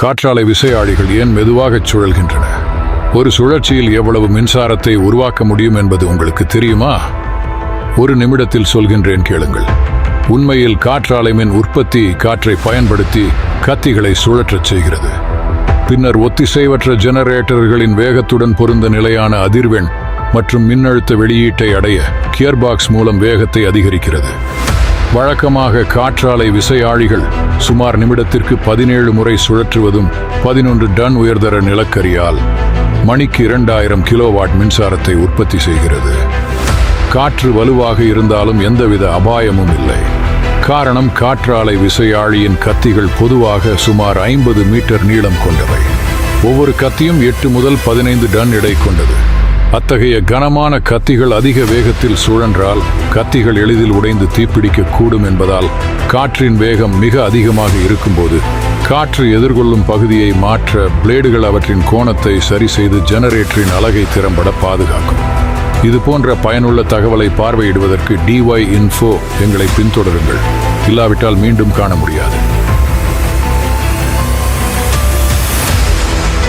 காற்றாலை விசையாழிகள் ஏன் மெதுவாகச் சுழல்கின்றன? ஒரு சுழற்சியில் எவ்வளவு மின்சாரத்தை உருவாக்க முடியும் என்பது உங்களுக்கு தெரியுமா? ஒரு நிமிடத்தில் சொல்கின்றேன் கேளுங்கள். உண்மையில் காற்றாலை மின் உற்பத்தி காற்றை பயன்படுத்தி கத்திகளை சுழற்றச் செய்கிறது. பின்னர் ஒத்திசைவற்ற ஜெனரேட்டர்களின் வேகத்துடன் பொருந்த நிலையான அதிர்வெண் மற்றும் மின்னழுத்த வெளியீட்டை அடைய கியர்பாக்ஸ் மூலம் வேகத்தை அதிகரிக்கிறது. வழக்கமாக காற்றாலை விசையாழிகள் சுமார் நிமிடத்திற்கு பதினேழு முறை சுழற்றுவதும் பதினொன்று டன் உயர்தர நிலக்கரியால் மணிக்கு இரண்டாயிரம் கிலோவாட் மின்சாரத்தை உற்பத்தி செய்கிறது. காற்று வலுவாக இருந்தாலும் எந்தவித அபாயமும் இல்லை. காரணம் காற்றாலை விசையாழியின் கத்திகள் பொதுவாக சுமார் ஐம்பது மீட்டர் நீளம் கொண்டவை. ஒவ்வொரு கத்தியும் எட்டு முதல் பதினைந்து டன் எடை கொண்டது. அத்தகைய கனமான கத்திகள் அதிக வேகத்தில் சுழன்றால் கத்திகள் எளிதில் உடைந்து தீப்பிடிக்க கூடும் என்பதால் காற்றின் வேகம் மிக அதிகமாக இருக்கும்போது காற்று எதிர்கொள்ளும் பகுதியை மாற்ற பிளேடுகள் அவற்றின் கோணத்தை சரி செய்து ஜெனரேட்டரின் அழகை திறம்பட பாதுகாக்கும். இது போன்ற பயனுள்ள தகவலை பார்வையிடுவதற்கு டிஒய் இன்ஃபோ எங்களை பின்தொடருங்கள். இல்லாவிட்டால் மீண்டும் காண முடியாது.